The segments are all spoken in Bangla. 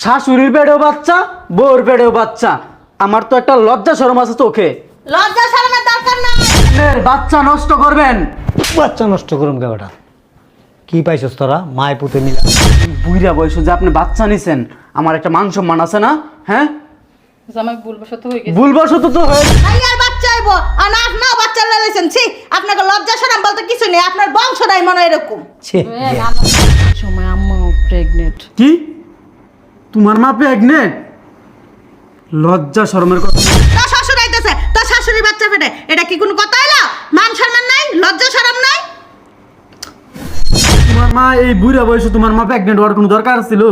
শাশুড়ির পেটেও বাচ্চা বউর পেটেও বাচ্চা। আমার তো একটা লজ্জা শরম আছে চোখে লজ্জা শরমের দরকার নাই। আপনার বাচ্চা নষ্ট করবেন। বাচ্চা নষ্ট করুন কে বেটা? কি পাইছস তোরা? মায় পুতে মিলা বুইরা বয়স যে আপনি বাচ্চা নিছেন। আমার একটা মান সম্মান আছে না? হ্যাঁ? জামাই ভুলবশত হয়ে গেছে। ভুলবশত তো হয়ে ভাইয়ার বাচ্চা আইব আর আপনাও বাচ্চা লাইছেন। ছি আপনাকে লজ্জা শরম বলতে কিছু নেই। আপনার বংশটাই মনে এরকম। ছে সময় আম্মাও প্রেগনেন্ট কি? তোমার মা প্রেগনেন্ট লজ্জা শরমের কথা। তা শ্বশুর আইতেছে তা শাশুড়ি বাচ্চা পেটে এটা কি কোনো কথা হলো মান সম্মান নাই? লজ্জা শরম নাই? তোমার মা এই বুড়া বয়সে তোমার মা প্রেগনেন্ট হওয়ার কোনো দরকার ছিল?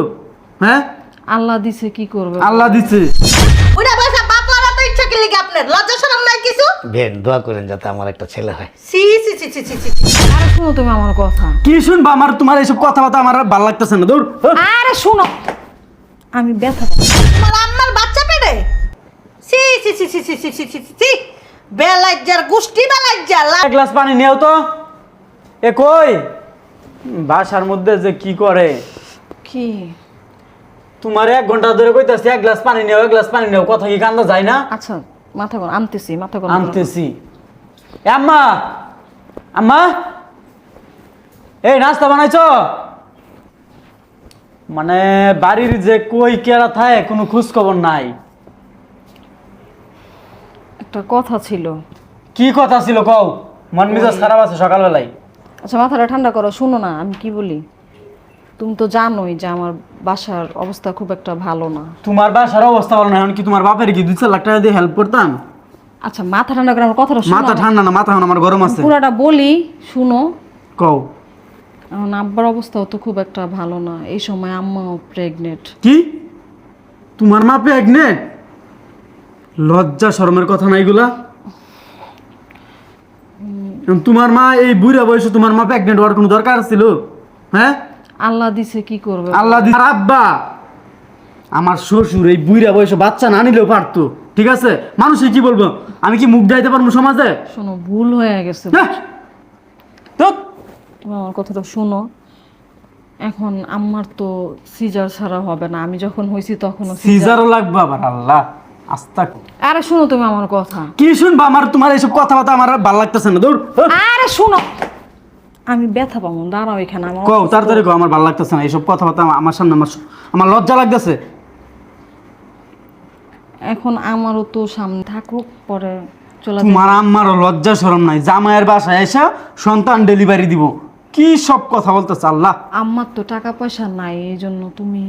হ্যাঁ? আল্লাহ দিছে কি করবে? আল্লাহ দিছে। ওটা বসে বাপ মারা তো ইচ্ছা কি লিখে আপনার? লজ্জা শরম নাই কিছু? বেন দোয়া করেন যাতে আমার একটা ছেলে হয়। সি সি সি সি সি সি। আরে শুনো তুমি আমার কথা। কি শুনবা আমার? তোমার এইসব কথাবার্তা আমার আর ভালো লাগতেছে না। দৌড় আরে শুনো। আমি ব্যথা। তোমার আম্মার বাচ্চা পেটে? সি সি সি সি সি সি সি সি সি বেলাজ্জার গুষ্টি বেলাজ্জার এক গ্লাস পানি নেও তো। এ কই? বাসার মধ্যে যে কি করে? কি? তোমার এক ঘণ্টা ধরে কইতাছি এক গ্লাস পানি নেও এক গ্লাস পানি নেও। কথা কি কান্দা যায় না? আচ্ছা মাথা গরম আনতেছি মাথা গরম আনতেছি। এ আম্মা! আম্মা! এই নাস্তা বানাইছো? মানে বাড়ির যে কই কেরা থাকে কোনো খোঁজ খবর নাই। একটা কথা ছিল। কি কথা ছিল কও? মন মেজাজ খারাপ আছে সকালবেলায়। আচ্ছা মাথাটা ঠান্ডা করো শুনো না আমি কি বলি? তুমি তো জানোই যে আমার বাসার অবস্থা খুব একটা ভালো না। তোমার বাসার অবস্থা ভালো না এখন কি তোমার বাপের কি দুই চার লাখ টাকা দিয়ে হেল্প করতাম? আচ্ছা মাথা ঠান্ডা করে আমার কথাটা শুনো মাথা ঠান্ডা না মাথা আমার গরম আছে। পুরাটা বলি শুনো। কও। এখন আব্বার অবস্থাও তো খুব একটা ভালো না। এই সময় আম্মাও প্রেগনেন্ট কি? তোমার মা প্রেগনেন্ট লজ্জা শরমের কথা না এগুলা? তোমার মা এই বুড়া বয়সে তোমার মা প্রেগনেন্ট হওয়ার কোনো দরকার ছিল? হ্যাঁ? আল্লাহ দিছে কি করবে? আল্লাহ দি- আর আব্বা আমার শ্বশুর এই বুড়া বয়সে বাচ্চা না নিলেও পারতো ঠিক আছে? মানুষে কি বলব? আমি কি মুখ দাইতে পারব সমাজে? শোনো ভুল হয়ে গেছে। হ্যাঁ? তুমি আমার কথাটা শোনো। এখন আমার তো সিজার ছাড়া হবে না। আমি যখন হয়েছি তখনও সিজার। সিজারও লাগবে আবার আল্লাহ আস্তা আরে শোনো তুমি আমার কথা। কি শুনবা? আমার তোমার এইসব কথাবার্তা আমার ভালো লাগতেছে না দৌড় হ্যাঁ। আরে শোনো আমি ব্যথা পাবো দাঁড়াও এখানে আমার কও তাড়াতাড়ি কও আমার ভালো লাগতেছে না এইসব কথাবার্তা আমার সামনে আমার আমার লজ্জা লাগতেছে। এখন আমারও তো সামনে থাকুক পরে চলে তোমার আম্মারও লজ্জা শরম নাই। জামাইয়ের বাসায় এসে সন্তান ডেলিভারি দিব। কি সব কথা বলতেছে আল্লাহ? আমার তো টাকা পয়সা নাই এই জন্য তুমি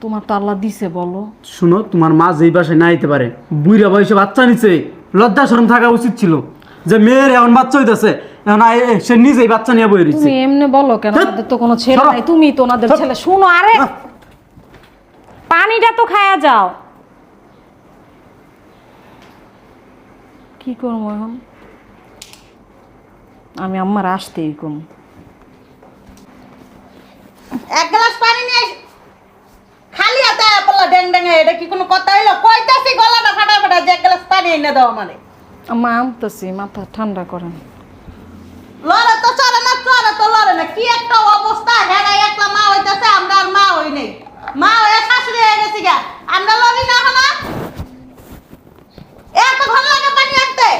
তোমার তো আল্লাহ দিছে বলো। শুনো তোমার মা যেই বাসায় না আইতে পারে বুড়া বয়সে বাচ্চা নিছে লজ্জা শরম থাকা উচিত ছিল। যে মেয়ের এখন বাচ্চা হইতেছে এখন আই- সে নিজেই বাচ্চা নিয়ে বই রয়েছে তুমি এমনি বলো কেন ধ্যাৎ, ওনাদের তো কোনো ছেলে সরো। নাই তুমি তো ওনাদের ছেলে। শুনো আরে! পানিটা তো খায়া যাও। কি করব এখন? আমি আম্মার আসতেই কম এক গ্লাস পানি নিয়ে খালি হাতে আয়া পড়লা ড্যাং ড্যাং এটা কি কোনো কথা হইল? কইতাছি গলাটা ফাটা ফাটা যে এক গ্লাস পানি এনে দাও আমারে। আম্মা আনতেছি মাথা ঠান্ডা করেন। লড়ে তো চলে না চলে তো লড়ে না কি একটা অবস্থা? হেরাই একটা মা হইতাছে আমরা আর মা হই নাই। মা হয়ে শাশুড়ি হয়ে গেছি গা। আমরা লড়ি না হলো এত ভালো লাগে পানি আনতে।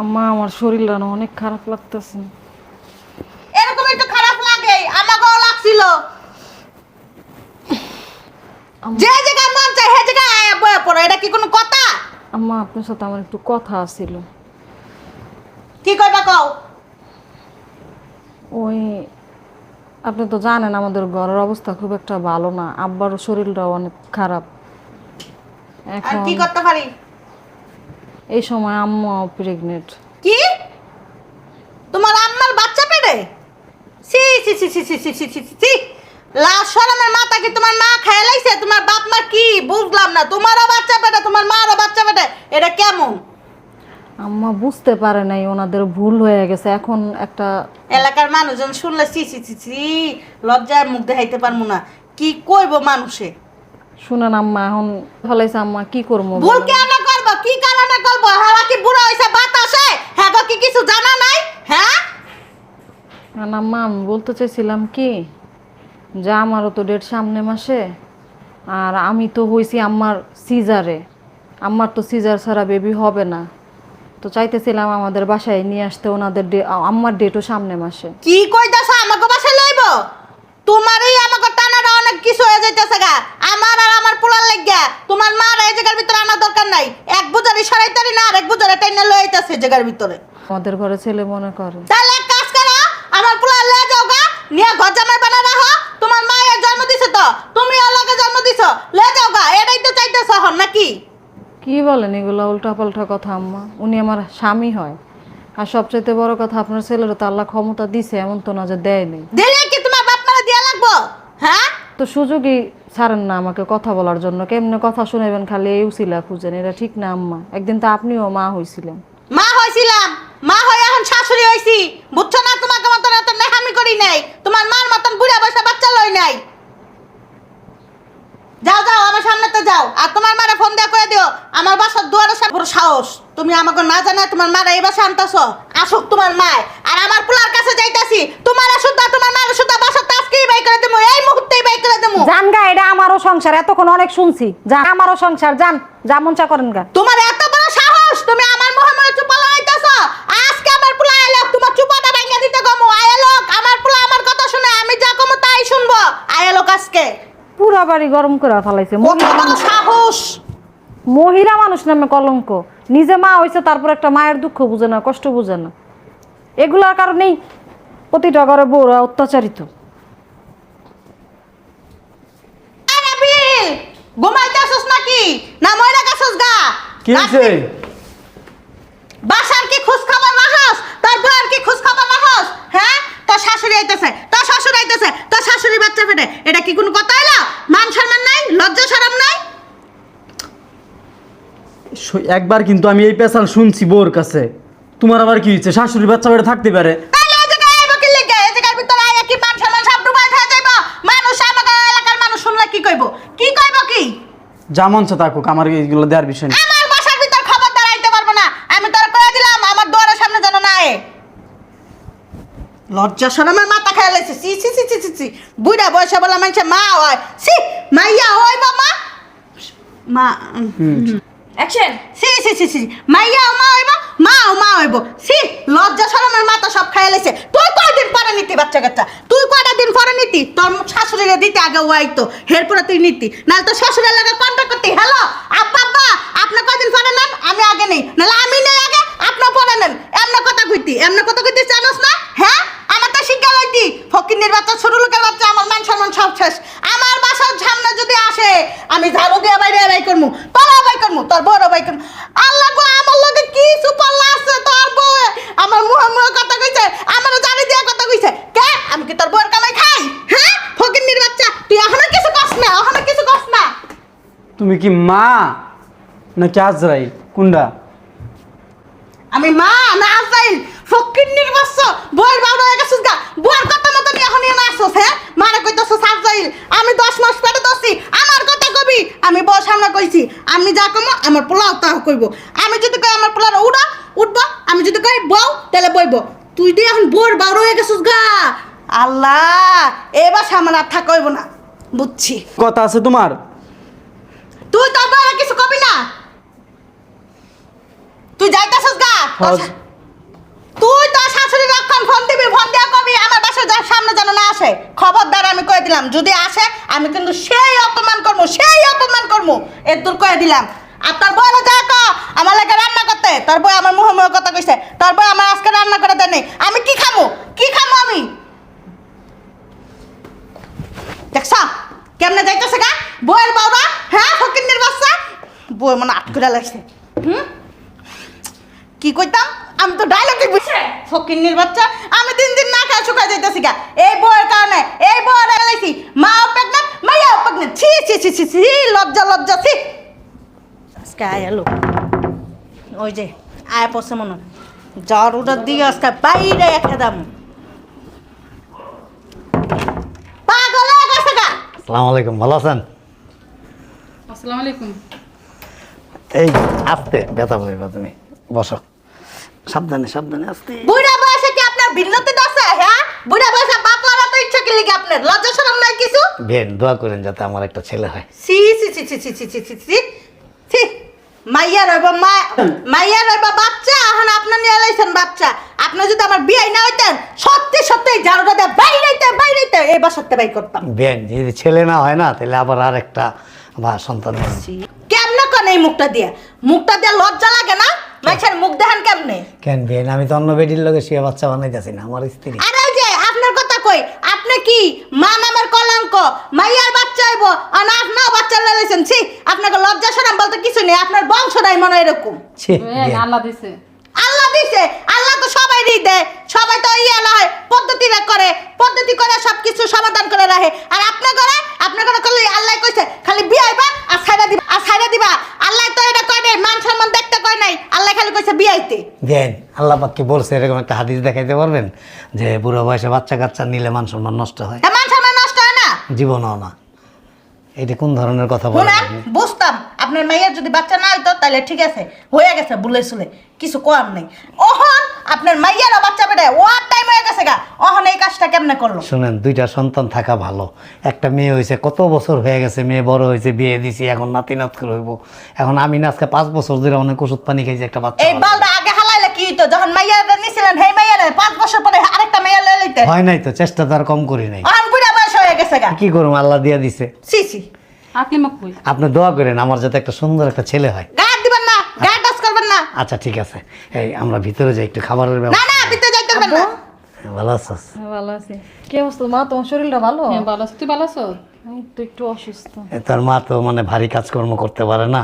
আম্মা আমার শরীরটা অনেক খারাপ লাগতেছে। এরকম একটু খারাপ লাগে আমাকেও লাগছিল। যে জায়গায় মন চায় সে জায়গায় আয়া বয়ে পড়ো এটা কি কোনো কথা? আম্মা আপনার সাথে আমার একটু কথা ছিল কি কইবা কও? ওই আপনি তো জানেন আমাদের ঘরের অবস্থা খুব একটা ভালো না আব্বারও শরীরটাও অনেক খারাপ। এখন কি করতে পারি? এই সময় আম্মা প্রেগনেন্ট কি তোমার আম্মার বাচ্চা পেটে সি সি সি সি সি সি সি সি সি সি লাশ শরমের মাথা কি তোমার মা খেয়ে লাইছে তোমার বাপ মা কি বুঝলাম না তোমারও বাচ্চা পেটে তোমার মারও বাচ্চা পেটে এটা কেমন আম্মা বুঝতে পারে নাই ওনাদের ভুল হয়ে গেছে এখন একটা এলাকার মানুষজন শুনলে সি সি লজ্জায় মুখ দেখাইতে পারব না কি কইব মানুষে শুনেন আম্মা এখন ফলাইছে আম্মা কি করব ভুল কেন করব কি কারণে করব হাওয়া কি বুড়ো বাতাসে হ্যাঁ কি কিছু জানা নাই হ্যাঁ কারণ আম্মা আমি বলতে চাইছিলাম কি যে আমারও তো ডেট সামনে মাসে আর আমি তো হয়েছি আমার সিজারে। আমার তো সিজার ছাড়া বেবি হবে না। তো চাইতেছিলাম আমাদের বাসায় নিয়ে আসতে ওনাদের আমার ডেটও সামনে মাসে। কি কইতাছ? আমাকে বাসায় লইব? তোমারই আমাকে টানাটা অনেক কিছু হয়ে যাইতেছে গা। আমার আর আমার পোলার লাগিয়া তোমার মা আর এই জায়গার ভিতরে আনার দরকার নাই। এক বুঝারি সরাইতারি না আর এক বুঝারি টাইনে লইতাছে জায়গার ভিতরে। আমাদের ঘরে ছেলে মনে করে। তাহলে কাজ করো আমার পোলার লয়ে যাও গা নিয়ে ঘর জামাই বানা রাখো। তোমার মা এর জন্ম দিছে তো তুমি আল্লাহকে জন্ম দিছো? লয়ে যাও গা এটাই তো চাইতেছ হন নাকি? কি বলেন এগুলো উল্টাপাল্টা কথা আম্মা? উনি আমার স্বামী হয়। আর সবচাইতে বড় কথা আপনার ছেলের তো আল্লাহ ক্ষমতা দিছে এমন তো না যে দেয়নি দিলে কি তোমার বাপ মারা দিয়া লাগবো? হ্যাঁ? তো সুযোগই ছাড়েন না আমাকে কথা বলার জন্য। কেমনে কথা শুনাবেন খালি এই উচিলা খুঁজেন এটা ঠিক না আম্মা? একদিন তো আপনিও মা হইছিলেন। মা হয়েছিলাম মা হয়ে এখন শাশুড়ি হয়েছি বুঝছ না তোমাকে মতন এত নাই। তোমার মার মতন বুড়া বয়সে বাচ্চা লই নাই। যাও যাও আমার সামনে তো যাও। আর তোমার মারে ফোন দিয়ে করে দিও আমার বাসার দুয়ারের সামনে বড় সাহস। তুমি আমাকে না জানা তোমার মারা এই বাসা আনতাছ? আসুক তোমার মায়। আর আমার পোলার কাছে যাইতাছি। তোমার সুদ্ধা তোমার মার সুদ্ধা বাসার আজকেই বাই করে দেবো এই মুহূর্তেই বাই করে দেবো জান গা এটা আমারও সংসার এতক্ষণ অনেক শুনছি। যান আমারও সংসার যান যা মন চা করেন গা। তোমার এত বড় সাহস তুমি আমার মোহাম্মদ চুপা লাগাইতেছ আজকে আমার পোলা আইলো তোমার চুপাটা ভাঙিয়ে দিতে গমো আইলো আমার পোলা আমার কথা শুনে আমি যা কমো তাই শুনব। আইলো আজকে পুরা বাড়ি গরম করে ফেলাইছে। কত বড় সাহস। মহিলা মানুষ নামে কলঙ্ক। নিজে মা হয়েছে তারপর একটা মায়ের দুঃখ বুঝে না কষ্ট বুঝে না। এগুলার কারণেই প্রতিটা ঘরে বউরা অত্যাচারিত। আরে বিল ঘুমাইতেছস নাকি? না ময়রা গেছস গা? কি হয়েছে বাসার কি খোঁজ খবর রাখস? তোর বউয়ের কি খোঁজ খবর রাখস? হ্যাঁ? তোর শাশুড়ি আইতেছে তোর শ্বশুর আইতেছে তোর শাশুড়ি বাচ্চা ফেটে এটা কি কোনো কথা হলো মান সম্মান নাই? লজ্জা শরম নাই? একবার কিন্তু আমি এই পেশাল শুনছি বোর কাছে। তোমার আবার কি হয়েছে? শাশুড়ি বাচ্চা বেড়ে থাকতে পারে। কি কইবো? কি কইবো কি? যা মন চায় থাকুক আমার এইগুলো দেওয়ার বিষয় নেই আমার বাসার ভিতর খবরদার আইতে পারব না। আমি তোরে কয়ে দিলাম, আমার দুয়ারের সামনে যেন না আয়ে। লজ্জা শরমের মাথা খেয়ে লাইছে সি সি সি সি সি সি বুড়া বয়সে বলা মানুষে মা হয়। সি মাইয়া হয় বাবা। মা অ্যাকশন সি সি সি সি মাইয়া মা হইব মা মা হইব। সি লজ্জা শরমের মাথা সব লাইছে তুই কয়দিন পরে নিতি বাচ্চা কাচ্চা তুই কয়টা দিন পরে নিতি? তোর শাশুড়িরে দিতে আগে ওয়াইতো এরপরে তুই নিতি। নাহলে শ্বশুরের লাগে কন্ট্যাক্ট করতি। হ্যালো আব্বা আব্বা আপনি কয়দিন পরে নেন? আমি আগে নেই। নাহলে আমি নেই আগে আপনি পরে নেন। এমন কথা কইতি এমন কথা কইতি জানোস না হ্যাঁ আমার তো শিক্ষা লইতি বাচ্চা ছোট লোকের বাচ্চা আমার মান সম্মান সব শেষ। আমার বাসার সামনে যদি আসে আমি ঝাড়ু দিয়ে বাইরে বাই করমু তোরা বাই করমু তোর বড় বাই করমু। আল্লাহ গো আমার লগে কি সুপাল্লা আছে তোর বউ? আমার মুহে মুহে কথা কইছে আমার জানি দিয়া কথা কইছে। কে? আমি কি তোর বউয়ের কামাই খাই? হ্যাঁ? ফকিন্নির বাচ্চা তুই এখনও কিছু কস না এখনও কিছু কস না। তুমি কি মা নাকি আজরাইল? কোনটা আমি মা না আজাইল ফকিন্নির বাচ্চা বউয়ের বাউডা হয়ে গেছিস গা। বউয়ের কথা মতো নিয়ে এখন নিয়ে আসছস হ্যাঁ? মারে কইতাছস আজাইল আমি দশ মাস পেটে দছি আমার কথা কবি? আমি বউ সামনে কইছি আমি যা কমো আমার পোলাও তা কইব। আমি যদি কই আমার পোলার উড়া উঠবো আমি যদি কই বউ তাহলে বইব। তুই দিয়ে এখন বউয়ের বাউডা হয়ে গেছিস গা। আল্লাহ এবার সামনে আর থাকা হইব না বুঝছি। কথা আছে তোমার? তুই বউয়ের কিছু কবি না। তুই যাইতাছস গা? রক্ষণ ফোন দিবি, ফোন দিয়া কবি, আমার বাসার যার সামনে যেন না আসে। খবরদার আমি কয়ে দিলাম, যদি আসে, আমি কিন্তু সেই অপমান করব সেই অপমান করব এর দূর কয়ে দিলাম। আর তোর বউরা যা ক, আমার লাগে রান্না করতে। তোর বই আমার মুহে মুহে কথা কইছে। তোর বই আমার আজকে রান্না করে দেয় আমি কি খামু? কি খামু আমি? দেখছ? কেমনে যাইতেছে গা? বইয়ের বাবা হ্যাঁ ফকিন্নির বাচ্চা? বই মানে আটকুরা লাগছে। হুম? কি কইতাম? আমি তো ডায়লগে বুঝছে ফকিন্নির বাচ্চা। আমি দিন দিন না খায় শুকাই যাইতেছি গা। এই বউয়ের কারণে এই বউয়ের লাইছি মা প্রেগনেন্ট মাইয়া প্রেগনেন্ট ছি ছি ছি ছি ছি লজ্জা লজ্জা ছি। আজকে আয় এলো। ওই যে আয় পড়ছে মনে। জ্বর উঠার দিয়ে আজকে বাইরে একটা দাম। পাগল হয়ে গেছে গা। আসসালামু আলাইকুম ভালো আছেন? আসসালামু আলাইকুম। এই আস্তে ব্যথা পাইবা তুমি। বসো। সাবধানে সাবধানে আসতে। বুড়া বয়সে কি আপনার ভিন্নতি আছে হ্যাঁ? বুড়া বয়সে বাপ মারা তো ইচ্ছা কি লিখে আপনার? লজ্জা শরম নাই কিছু? বেন দোয়া করেন যাতে আমার একটা ছেলে হয়। সি সি সি সি সি সি সি সি সি সি মাইয়া রইব মা মাইয়া রইব বাচ্চা। এখন আপনি নিয়ে লাইছেন বাচ্চা। আপনি যদি আমার বিয়ে না হইতেন সত্যি সত্যি ঝাড়ুটা দিয়ে বাইরেতে বাইরেতে এই বাসাতে বাই করতাম। বেন যদি ছেলে না হয় না তাহলে আবার আর একটা বা সন্তান। কেমনে কেন এই মুখটা দিয়ে? মুখটা দিয়ে লজ্জা লাগে না? মাইছেন মুখ দেখান কেমনে? কেন বেন? আমি তো অন্য বেডির লগে শুয়ে বাচ্চা বানাইতেছি না আমার স্ত্রী। আরে ওই যে আপনার কথা কই আপনি কি? মা নামের কলঙ্ক মাইয়ার বাচ্চা হইব আর আপনার বাচ্চা লাইছেন ছি আপনাকে লজ্জা শরম বলতে কিছু নেই আপনার বংশটাই মনে হয় এরকম। ছি, বেন। আল্লাহ দিছে। আল্লাহ দিছে আল্লাহ তো দেয়। সবাই তো ইয়ে হয় পদ্ধতি রে করে। পদ্ধতি করে সব কিছু সমাধান করে রাখে। আর আপনি করে আপনি করে করলে আল্লাহ কইছে খালি বিয়ে হইবা আর ছাইরা দিবা আর ছাইরা দিবা। আল্লাহ তো এটা কয় নাই মান সম্মান দেখতে কয় নাই। আল্লাহ খালি কইছে বিয়ে হইতে। বেন আল্লাহ পাক কি বলছে? এরকম একটা হাদিস দেখাইতে পারবেন? যে বুড়ো বয়সে বাচ্চা কাচ্চা নিলে মান সম্মান নষ্ট হয়। তা মান সম্মান নষ্ট হয় না? জীবনও না। এটা কোন ধরনের কথা বলেন আপনি? বুঝতাম। আপনার মেয়ের যদি বাচ্চা না হইতো তাহলে ঠিক আছে হয়ে গেছে বুলে সুলে। কিছু কম নেই। ওহন আপনার মাইয়ারও বাচ্চা বেড়ে ওয়ার টাইম হয়ে গেছে গা। ওহন এই কাজটা কেমনে করল? শুনেন দুইটা সন্তান থাকা ভালো। একটা মেয়ে হয়েছে কত বছর হয়ে গেছে মেয়ে বড় হয়েছে বিয়ে দিছি এখন নাতি নাত হইব। এখন আমি না আজকে পাঁচ বছর ধরে অনেক ওষুধ পানি খাইছি একটা বাচ্চা এই বালটা আগে হালাইলে কি হইতো? যখন মাইয়াটা নিছিলেন হেই মাইয়ারে পাঁচ বছর পরে আরেকটা মাইয়া লয়ে লইতে। হয় নাই তো চেষ্টা তো আর কম করি নাই অহন বুড়া বয়স হয়ে গেছে গা কি করুম আল্লাহ দিয়া দিছে। সি সি আকলিমা কই? আপনি দোয়া করেন আমার যাতে একটা সুন্দর একটা ছেলে হয়। গায়ে দিবেন না গায়ে টাচ করবেন না। আচ্ছা ঠিক আছে। এই আমরা ভিতরে যাই একটু খাবারের ব্যবস্থা না যাইতে পারবেন না। ভালো আছিস? ভালো আছি। কি অবস্থা? মা তোমার শরীরটা ভালো? হ্যাঁ ভালো আছো। তুই ভালো আছো আমি তো একটু অসুস্থ। এ, মা তো মানে ভারী কাজকর্ম করতে পারে না।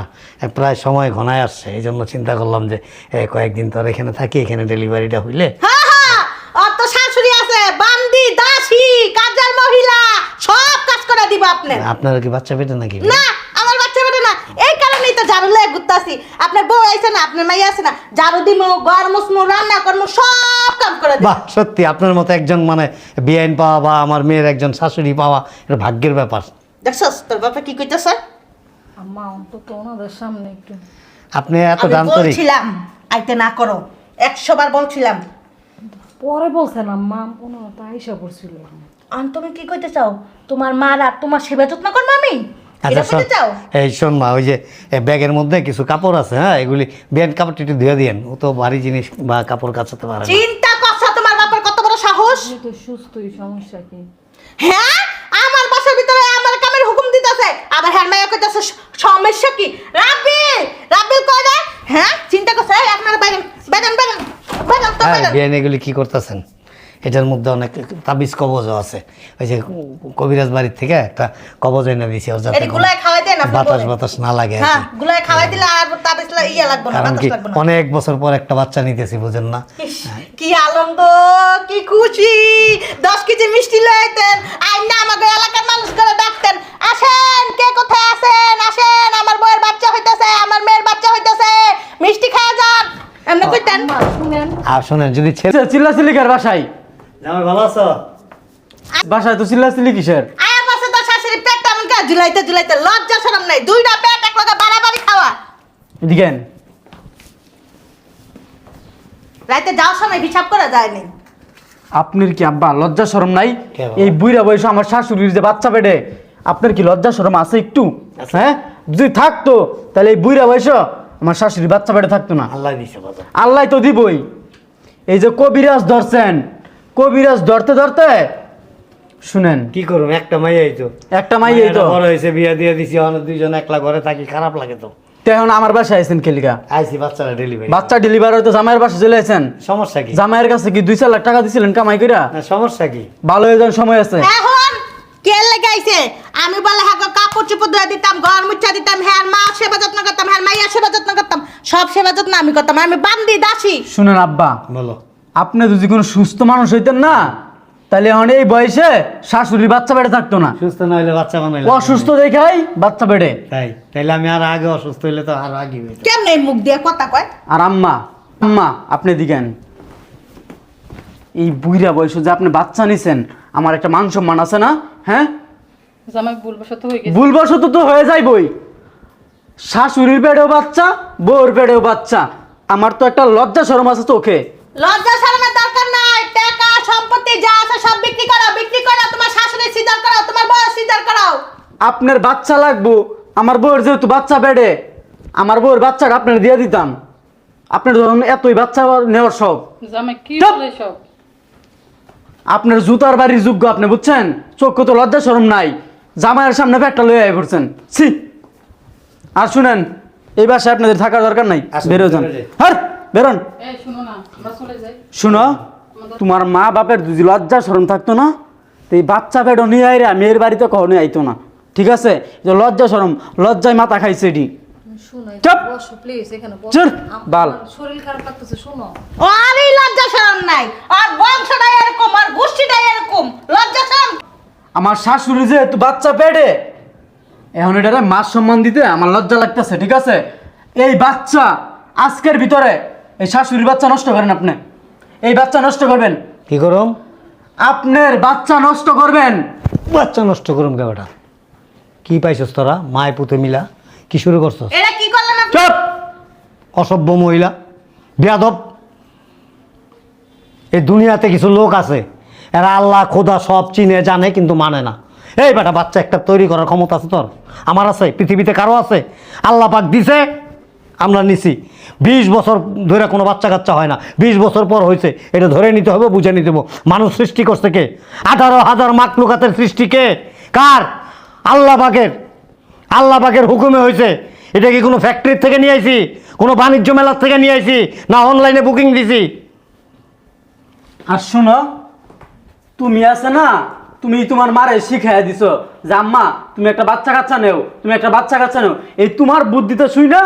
প্রায় সময় ঘনায় আসছে। এই জন্য চিন্তা করলাম যে কয়েকদিন তোর এখানে থাকি এখানে ডেলিভারিটা হইলে। হ্যাঁ হ্যাঁ অত শাশুড়ি আছে বান্দি দাসী কাজের মহিলা সব কাজ করে দিব আপনি আপনার কি বাচ্চা পেটে নাকি? না আমার বাচ্চা বেটা না। এই কারণেই তো ঝাড়ু লয়ে ঘুরতাছি। আপনার বউ আইছে না আপনার মাইয়া আছে না ঝাড়ু দিমু ঘর মুসমু রান্না করমু সব কাম করে দিব। বাহ সত্যি আপনার মতো একজন মানে বিআইন পাওয়া বা আমার মেয়ের একজন শাশুড়ি পাওয়া এটা ভাগ্যের ব্যাপার। দেখছস তোর বাপা কি কইতাছে? আম্মা অন্তত ওনাদের সামনে একটু আপনি এত আমি দান্তরিক। বলছিলাম আইতে না করো। একশো বার বলছিলাম। পরে বলছেন আম্মা ওনারা তো আইসা পড়ছিল। আন তুমি কি কইতে চাও? তোমার মার আর তোমার সেবা যত্ন করব আমি? এটা শোন, এই শোন মা ওই যে ব্যাগের মধ্যে কিছু কাপড় আছে হ্যাঁ? এগুলি বিয়ান কাপড় একটু ধুয়ে দিয়েন। ও তো ভারী জিনিস বা কাপড় কাচাতে পারে চিন্তা করছ তোমার বাপের কত বড় সাহস? তো সুস্থই সমস্যা কি? হ্যাঁ? আমার বাসার ভিতরে আমার কামের হুকুম দিতেছে। আবার হ্যাঁ মাইয়া কইতাছে সমস্যা কি? রাব্বিল! রাব্বিল কই রে? হ্যাঁ? চিন্তা করছে? আপনার বেগন বেগন বেগন বেগন তো হ্যাঁ বিয়ান এগুলি কি করতেছেন? এটার মধ্যে অনেক তাবিজ কবজও আছে। ওই যে কবিরাজ বাড়ির থেকে একটা কবজ এনে দিছি ওর যাতে বাতাস বাতাস না লাগে হ্যাঁ কি। গুলায় খাওয়াই দিলে আর তাবিজ লা- ইয়া লাগবে না কারণ কি অনেক বছর পর একটা বাচ্চা নিতেছি বুঝেন না? কি আনন্দ কি খুশি। দশ কেজি মিষ্টি লইতেন আইনা আমাকে এলাকার মানুষ করে ডাকতেন আসেন কে কোথায় আছেন? আসেন আমার বউয়ের বাচ্চা হইতাছে আমার মেয়ের বাচ্চা হইতাছে মিষ্টি খাওয়া যান এমনি কইতেন। আর শোনেন যদি ছেলে চিল্লা চিল্লি কার বাসায়। জামাই ভালো আছো? বাসায় তো কিসের? আয়া তো শাশুড়ি পেট তেমন কে ঝুলাইতে ঝুলাইতে লজ্জা শরম নাই। দুইটা পেট এক লগে বাড়াবাড়ি খাওয়া। রাইতে যাওয়ার সময় হিসাব করা যায়নি। আপনার কি আব্বা লজ্জা শরম নাই? কে বাবা? এই বুইরা বয়স আমার শাশুড়ির যে বাচ্চা পেটে আপনার কি লজ্জা শরম আছে একটু? হ্যাঁ? যদি থাকতো তাহলে এই বুইরা বয়স আমার শাশুড়ির বাচ্চা পেটে থাকতো না। আল্লাহ দিছে বাবা। আল্লাহ তো দিবই। এই যে কবিরাজ ধরছেন কবিরাজ ধরতে ধরতে শুনেন। কি করুম? একটা মাইয়াই তো একটা মাইয়াই তো। বড় হয়েছে বিয়ে দিয়ে দিছি অনেক দুইজন একলা ঘরে থাকি খারাপ লাগে তো। তো এখন আমার বাসায় আইছেন কেলিকা আইছি বাচ্চারা ডেলিভারি বাচ্চা ডেলিভার হয়তো জামাইয়ের বাসায় চলে আছেন সমস্যা কি? জামাইয়ের কাছে কি দুই চার লাখ টাকা দিছিলেন কামাই কইরা? না সমস্যা কি? ভালো হয়ে যাওয়ার সময় আছে। এখন কে লেগাইছে আমি বলে হ্যাঁ কাপড় চুপড় ধুয়ে দিতাম ঘর মুছা দিতাম হ্যাঁ মা সেবা যত্ন করতাম হ্যাঁ মাইয়া সেবা যত্ন করতাম সব সেবা যত্ন আমি করতাম আমি বান্দি দাসী। শুনেন আব্বা। বলো। আপনি যদি কোনো সুস্থ মানুষ হইতেন না তাহলে এখন এই বয়সে শাশুড়ির বাচ্চা পেটে থাকতো না। সুস্থ না হইলে বাচ্চা বানাইলে অসুস্থ দেখাই বাচ্চা পেটে তাই তাইলে আমি আর আগে অসুস্থ হইলে তো আর আগে হইতো কেমনে এই মুখ দিয়ে কথা কয়? আর আম্মা আম্মা আপনি দিকেন। এই বুইরা বয়সে যে আপনি বাচ্চা নিছেন আমার একটা মান সম্মান আছে না? হ্যাঁ? জামাই ভুলবশত হয়ে গেছে। ভুলবশত তো হয়ে যায় বই শাশুড়ির পেটেও বাচ্চা বউর পেটেও বাচ্চা। আমার তো একটা লজ্জা শরম আছে চোখে লজ্জা শরমের দরকার নাই। টাকা সম্পত্তি যা আছে সব বিক্রি করো বিক্রি করো তোমার শাশুড়ি সিজার করো তোমার বউ সিজার করাও আপনার বাচ্চা লাগবো আমার বউয়ের যেহেতু বাচ্চা বেড়ে আমার বউয়ের বাচ্চাকে আপনার দিয়ে দিতাম। আপনার ধরুন এতই বাচ্চা নেওয়ার সব জামাই কি চুপ! বলে সব আপনার জুতার বাড়ির যোগ্য আপনি বুঝছেন? চোখ তো লজ্জা সরম নাই। জামাইয়ের সামনে ব্যাগটা লয়ে আই পড়ছেন। ছি! আর শুনেন এই বাসায় আপনাদের থাকার দরকার নাই। আসুন, বেরো যান। চলে যাই। হর বেরোন। শুনো তোমার মা বাপের যদি লজ্জা সরম থাকতো না তো এই বাচ্চা পেটও নিয়ে আইরে মেয়ের বাড়িতে কখনোই আইতো না। ঠিক আছে? যে লজ্জা সরম লজ্জায় মাথা খাইছে এটি। আমার শরীর খারাপ লাগতেছে লজ্জা শরম নাই। আর বংশটাই আর গোষ্ঠীটাই লজ্জা শরম। আমার শাশুড়ি যেহেতু বাচ্চা পেটে এখন এটারে মাস সম্মান দিতে আমার লজ্জা লাগতেছে ঠিক আছে? এই বাচ্চা আজকের ভিতরে এই শাশুড়ির বাচ্চা নষ্ট করেন আপনি। এই বাচ্চা নষ্ট করবেন। কি করম আপনার বাচ্চা নষ্ট করবেন। বাচ্চা নষ্ট করুম কে বেটা। কি পাইছস তোরা? মায় পুতে মিলা। কি শুরু করছস? এরা কি করলেন আপনি? চুপ! অসভ্য মহিলা। বেয়াদব। এই দুনিয়াতে কিছু লোক আছে। এরা আল্লাহ খোদা সব চিনে জানে কিন্তু মানে না। এই বেটা বাচ্চা একটা তৈরি করার ক্ষমতা আছে তোর। আমার আছে পৃথিবীতে কারও আছে। আল্লাহ পাক দিছে আমরা নিছি। বিশ বছর ধরে কোনো বাচ্চা কাচ্চা হয় না। বিশ বছর পর হয়েছে এটা ধরে নিতে হবে, বুঝে নিতে হবে। মানুষ সৃষ্টি করছে কে? আঠারো হাজার মাকলুকাতের সৃষ্টি কে? কার? আল্লাহ পাকের। আল্লাহ পাকের হুকুমে হয়েছে এটা কি কোনো ফ্যাক্টরির থেকে নিয়ে আইছি? কোনো বাণিজ্য মেলার থেকে নিয়ে আইছি? না অনলাইনে বুকিং দিছি? আর শোনো, তুমি আছে না, তুমি তোমার মারে শিখাই দিছো যে, আম্মা, তুমি একটা বাচ্চা কাচ্চা নেও, তুমি একটা বাচ্চা কাচ্চা নেও। এই তোমার বুদ্ধিতে শুই না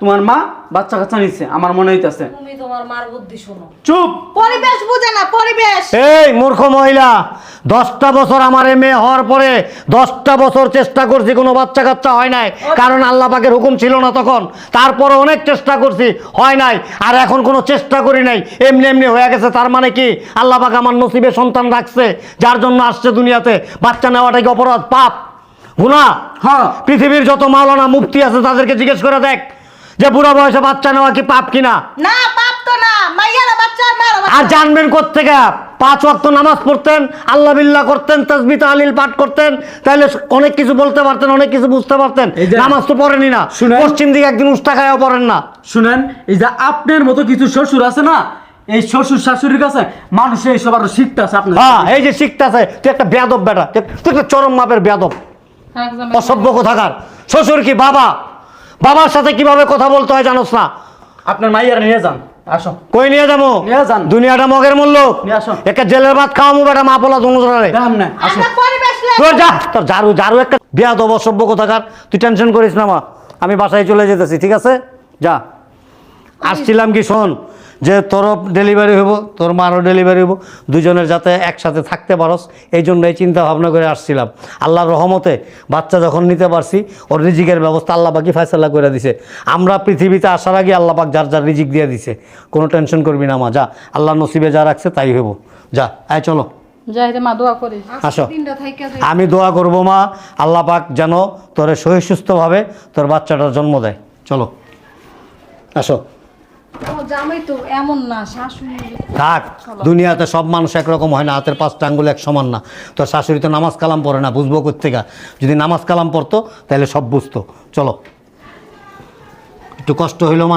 তোমার মা বাচ্চা কাচ্চা নিচ্ছে আমার মনে হইতেছে। তুমি তোমার মার বুদ্ধি শোনো। চুপ! পরিবেশ বুঝে না পরিবেশ! এই মূর্খ মহিলা দশটা বছর আমার এ মেয়ে হওয়ার পরে দশটা বছর চেষ্টা করছি কোনো বাচ্চা কাচ্চা হয় নাই। কারণ আল্লাহ পাকের হুকুম ছিল না তখন। তারপরে অনেক চেষ্টা করছি হয় নাই। আর এখন কোনো চেষ্টা করি নাই। এমনি এমনি হয়ে গেছে তার মানে কি? আল্লাহ পাক আমার নসিবে সন্তান রাখছে যার জন্য আসছে দুনিয়াতে। বাচ্চা নেওয়াটা কি অপরাধ? পাপ? গুণা হ্যাঁ। পৃথিবীর যত মাওলানা মুফতি আছে তাদেরকে জিজ্ঞেস করে দেখ। যে বুড়া বয়সে বাচ্চা নেওয়া কি পাপ কিনা? না পাপ তো না। মাইয়ারা বাচ্চা আর জানবেন কোথেকে পাঁচ ওয়াক্ত নামাজ পড়তেন আল্লাহ বিল্লাহ করতেন তসবি তাহলিল পাঠ করতেন তাহলে অনেক কিছু বলতে পারতেন অনেক কিছু বুঝতে পারতেন। এই যে- নামাজ তো পড়েনি না। শুনেন। পশ্চিম দিকে একদিন উস্তা খায়ও পড়েন না। শুনেন এই যে আপনার মতো কিছু শ্বশুর আছে না এই শ্বশুর শাশুড়ির কাছে মানুষ এইসব আরও শিখতে আছে আপনার হ্যাঁ এই যে শিখতেছে তুই একটা বেয়াদব বেটা তুই একটা চরম মাপের বেয়াদব। থাক জামাই অসভ্য কোথাকার। শ্বশুর কি বাবা? বাবার সাথে কীভাবে কথা বলতে হয় জানোস না? আপনার মাইয়ার নিয়ে যান আসো। কই নিয়ে যাব? নিয়ে যান। দুনিয়াটা মগের মূল্য। নিয়ে আসো। একটা জেলের ভাত খাওয়ামু বেটা মা পোলা দুনুজরে দেখাম না আসো। তোর যা তোর ঝাড়ু ঝাড়ু একটা। বিয়া দেবো সভ্য কোথাকার তুই টেনশন করিস না মা। আমি বাসায় চলে যেতেছি ঠিক আছে? যা। আসছিলাম কি শোন যে তোরও ডেলিভারি হইব তোর মারও ডেলিভারি হইব দুজনের যাতে একসাথে থাকতে পারস এই জন্যই চিন্তা ভাবনা করে আসছিলাম। আল্লাহর রহমতে বাচ্চা যখন নিতে পারছি ওর রিজিকের ব্যবস্থা আল্লাহ পাকি ফয়সাল্লা করে দিছে। আমরা পৃথিবীতে আসার আগে আল্লাহ পাক যার যার রিজিক দিয়ে দিছে। কোনো টেনশন করবি না মা যা। আল্লাহ নসিবে যা রাখছে তাই হইব। যা আয় চলো। আসো। দিনটা থাইকা যাই আমি দোয়া করব মা আল্লাহ পাক যেন তোরে সহি সুস্থভাবে তোর বাচ্চাটার জন্ম দেয়। চলো। আসো। জামাই তো এমন না শাশুড়ি থাক দুনিয়াতে সব মানুষ একরকম হয় না হাতের পাঁচটা আঙ্গুল এক সমান না। তোর শাশুড়ি তো নামাজ কালাম পড়ে না বুঝব কোথেকে যদি নামাজ কালাম পড়তো তাহলে সব বুঝতো। চলো। একটু কষ্ট হইল মা